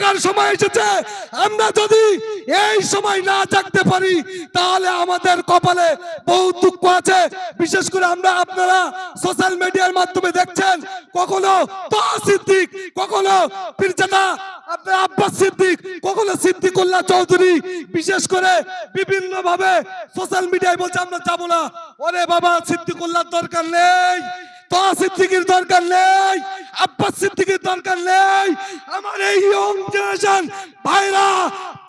জাগার সময় এসেছে? আমরা যদি এই সময় না জাগতে পারি, তাহলে আমাদের কপালে বহু দুঃখ আছে। বিশেষ করে আমরা আপনারা সোশ্যাল মিডিয়ার মাধ্যমে দেখছেন, কখনো তো সিদ্দিক, কখনো পীরজাদা, আপনার আব্বাস সিদ্দিক, কখনো সিদ্দিকুল্লাহ চৌধুরী। বিশেষ করে বিভিন্ন ভাবে সোশ্যাল মিডিয়ায় বলছে, আমরা যাব না। ওরে বাবা সিদ্দিকুল্লাহর দরকার নেই। তো সিদ্দিকির দরকার নেই, আব্বাস সিদ্দিকির দরকার নেই। আমার এই ইয়ং জেনারেশন ভাইরা,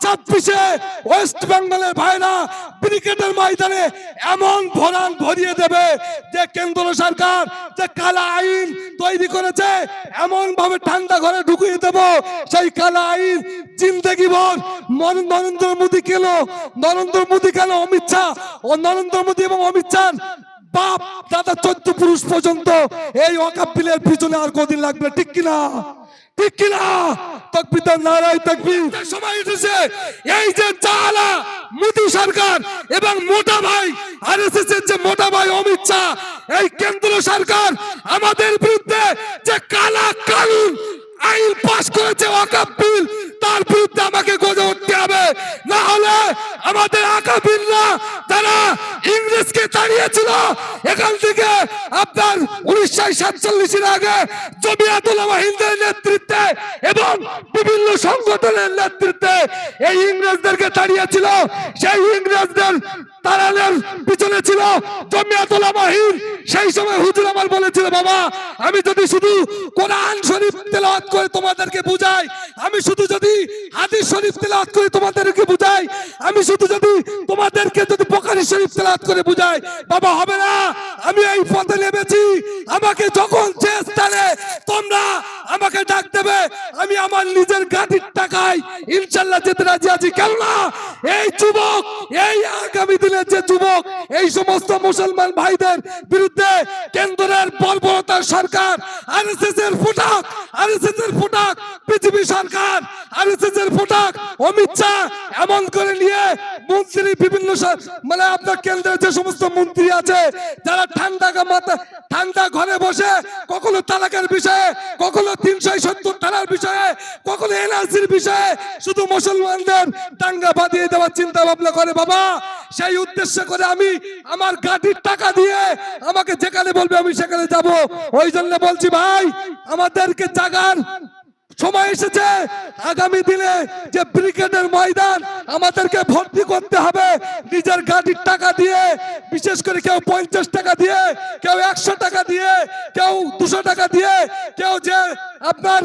ছাব্বিশে ওয়েস্ট বেঙ্গলের ভাইরা ক্রিকেটের ময়দানে এমন ভরান ভরিয়ে দেবে যে কেন্দ্র সরকার, যে কালা আইন তৈরি করেছে এমন ভাবে ঠান্ডা ঘরে ঢুকিয়ে দেব। সেই কালা আইন জিন্দগি ভর নরেন্দ্র মোদী কেন? নরেন্দ্র মোদী কেন অমিত শাহ? ও নরেন্দ্র মোদী এবং অমিত শাহ বাপ, দাদা চোদ্দ পুরুষ পর্যন্ত এই ওয়াকাপ বিলের পিছনে আর কদিন লাগবে, ঠিক কিনা? ঠিক কিনা? অমিত শাহ, এই সরকার আমাদের বিরুদ্ধে যে কালা কানুন আইন পাস করেছে ওয়াকাপ বিল, তার বিরুদ্ধে আমাকে গজে উঠতে হবে। না হলে আমাদের আকাবিররা যারা দাঁড়িয়েছিল এখান থেকে আপনার উনিশশো সাতচল্লিশের আগে জমিয়াতুল হিন্দের নেতৃত্বে এবং বিভিন্ন সংগঠনের নেতৃত্বে এই ইংরেজদেরকে তাড়িয়েছিল। সেই ইংরেজদের পিছনে ছিল হিন্দ সেই সময় হুজুর আমার বলেছিল, বাবা, আমি যদি শুধু কোরআন শরীফ করে তোমাদেরকে বুঝাই, আমি শুধু যদি হাদিস শরীফ তেলাওয়াত করে তোমাদেরকে বুঝাই, আমি শুধু যদি তোমাদেরকে যদি বোখারি শরীফ তেলাওয়াত করে বুঝাই, বাবা, হবে না। আমি এই পথে নেমেছি যুবক, এই সমস্ত মুসলমান ভাইদের বিরুদ্ধে কেন্দ্রের বর্বরতার সরকার আরএসএস এর ফুটাক আরএসএস এর ফুটাক, বিজেপি সরকার আরএসএস এর ফুটাক, অমিত শাহ এমন করে নিয়ে মন্ত্রী বিভিন্ন মানে আপনার কেন্দ্রের যে সমস্ত মন্ত্রী আছে, যারা ঠান্ডা মাথা, ঠান্ডা ঘরে বসে, কখনো তালাকের বিষয়ে, কখনো তিনশো সত্তর ধারার বিষয়ে শুধু মুসলমানদের দাঙ্গা বাঁধিয়ে দেওয়ার চিন্তা ভাবনা করে বাবা। সেই উদ্দেশ্য করে আমি আমার গাড়ির টাকা দিয়ে আমাকে যেখানে বলবে আমি সেখানে যাব। ওই জন্য বলছি, ভাই, আমাদেরকে জাগান। সময় এসেছে। আগামী দিনে যে ব্রিগেডের ময়দান, আমাদেরকে ভর্তি করতে হবে। নিজের গাড়ির টাকা দিয়ে, বিশেষ করে কেউ পঞ্চাশ টাকা দিয়ে, কেউ একশো টাকা দিয়ে, কেউ দুশো টাকা দিয়ে, কেউ যে আপনার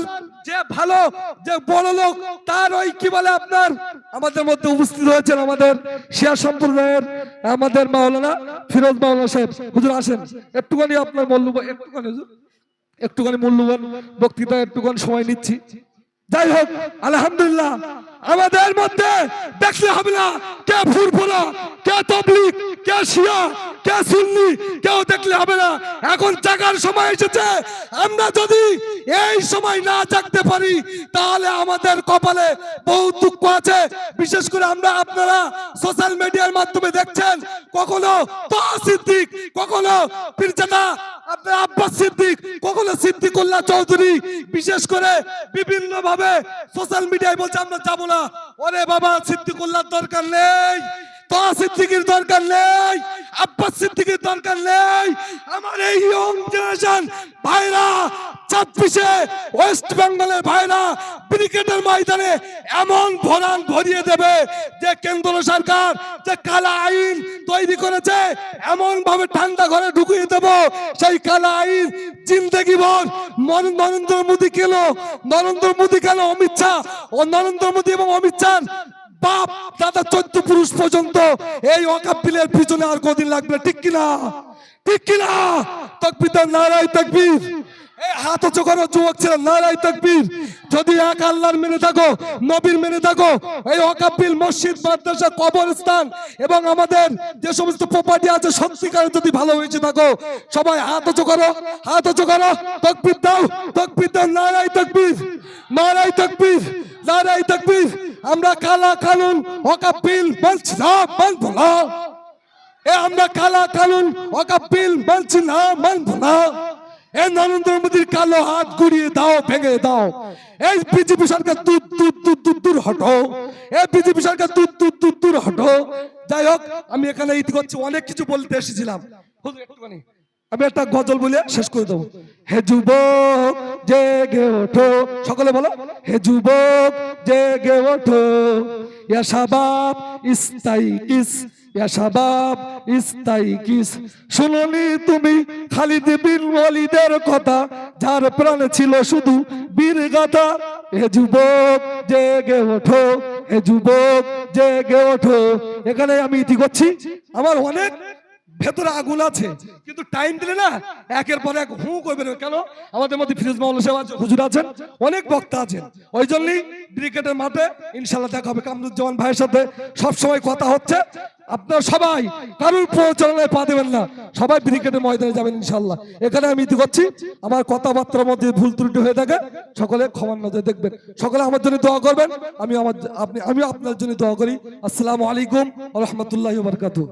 যে ভালো, যে বড় লোক, তার ওই কি বলে আপনার? আমাদের মধ্যে উপস্থিত হয়েছেন আমাদের শিয়া সম্প্রদায়ের, আমাদের মাওলানা ফিরোজ মাওলানা সাহেব। হুজুর আসেন। একটুখানি আপনার মূল্য একটুখানি হুজুর। একটুখানি মূল্যবান বক্তৃতা একটুখানি সময় নিচ্ছি। যাই হোক, আলহামদুলিল্লাহ। আমাদের মধ্যে দেখলে হবে না কে ফুরফুরা কে তবলিক কে শিয়া কে সুন্নি, কেউ দেখলে হবে না। এখন জাগার সময় এসেছে। আমরা যদি এই সময় না জাগতে পারি, তাহলে আমাদের কপালে বহু দুঃখ আছে। বিশেষ করে আমরা আপনারা সোশ্যাল মিডিয়ার মাধ্যমে দেখছেন, কখনো সিদ্দিক, কখনো পীরজাদা, আপনার আব্বাস সিদ্দিক, কখনো সিদ্দিকুল্লাহ চৌধুরী। বিশেষ করে বিভিন্ন ভাবে সোশ্যাল মিডিয়ায় বলছে, আমরা যাব না। ওরে বাবা, সিদ্দিকুল্লাহর দরকার নেই। তো সিদ্দিকির দরকার নেই আব্বাস সিদ্দিকির দরকার নেই। আমার এই ইয়ং জেনারেশন ভাইরা, ছাব্বিশে ওয়েস্ট বেঙ্গলের ভাইরা ক্রিকেটের ময়দানে এমন ভরান ভরিয়ে দেবে যে কেন্দ্র সরকার, যে কালা আইন তৈরি করেছে এমন ভাবে ঠান্ডা ঘরে ঢুকিয়ে দেব। সেই কালা আইন জিন্দগি ভর। নরেন্দ্র মোদী কেন? নরেন্দ্র মোদী কেন অমিত শাহ? ও নরেন্দ্র মোদী এবং অমিত শাহ বাপ দাদা চোদ্দ পুরুষ পর্যন্ত এই ওয়াকাপ বিলের পিছনে আর কদিন লাগবে, ঠিক কিনা? ঠিক কিনা? তকবির নারাই তকবির। হাত উঁচু করো, যুবক ছিলেন নারাই তকবির। যদি এক আল্লাহর মেনে থাকো, নবীর মেনে থাকো, এই ওয়াকাবিল মসজিদ, মাদ্রাসা, কবরস্থান এবং আমাদের যে সমস্ত প্রপার্টি আছে, সত্যিকারে যদি ভালো হয়েছে থাকো, সবাই হাত উঁচু করো, হাত উঁচু করো। তকবির দাও তকবির দাও নারাই তকবির নারাই তকবির নারাই তকবির। আমরা কালা কানুন ওয়াকাবিল মানছি না মানবো না। এ আমরা কালা কানুন ওয়াকাবিল মানছি না মানবো না। এই নরেন্দ্র মোদীর কালো হাত গুড়িয়ে দাও, ভেঙে দাও। এই বিজেপি সরকার হটো। বিজেপি সরকার হটো। যাই হোক, আমি এখানে ইতি করছি, অনেক কিছু বলতে এসেছিলাম। আমি একটা গজল বলে শেষ করে দেবো। হে যুবক, জেগে ওঠো। সকলে বলো, হে যুবক জেগে ওঠো। ইয়া শাবাব, ইস্তাই কিস। ইয়া শাবাব, ইস্তাই কিস। শুননি তুমি খালিদ বিন ওয়ালিদের কথা? যার প্রাণ ছিল শুধু বীর গাথা। হে যুবক, জেগে ওঠো। হে যুবক, জেগে ওঠো। এখানে আমি ইতি করছি? আমার অনেক ভেতরে আগুন আছে, কিন্তু টাইম দিলে না একের পর এক হু করবে না। কেন? আমাদের মধ্যে ফিরোজ মাওলা সাহেব হুজুর আছেন, অনেক বক্তা আছেন। ওই জন্যই ক্রিকেটের মাঠে ইনশাল্লাহ দেখা হবে। কামরুজ্জামান ভাইয়ের সাথে সব সময় কথা হচ্ছে। আপনারা সবাই কারোর প্রচারণায় পা দেবেন না। সবাই ক্রিকেটের ময়দানে যাবেন ইনশাল্লাহ এখানে আমি ইতি করছি, আমার কথাবার্তার মধ্যে ভুল ত্রুটি হয়ে থাকে। সকলে ক্ষমার নজরে দেখবেন। সকলে আমার জন্য দোয়া করবেন। আমি আমার আপনি আমি আপনার জন্য দোয়া করি। আসসালামু আলাইকুম রহমতুল্লাহ বারকাতু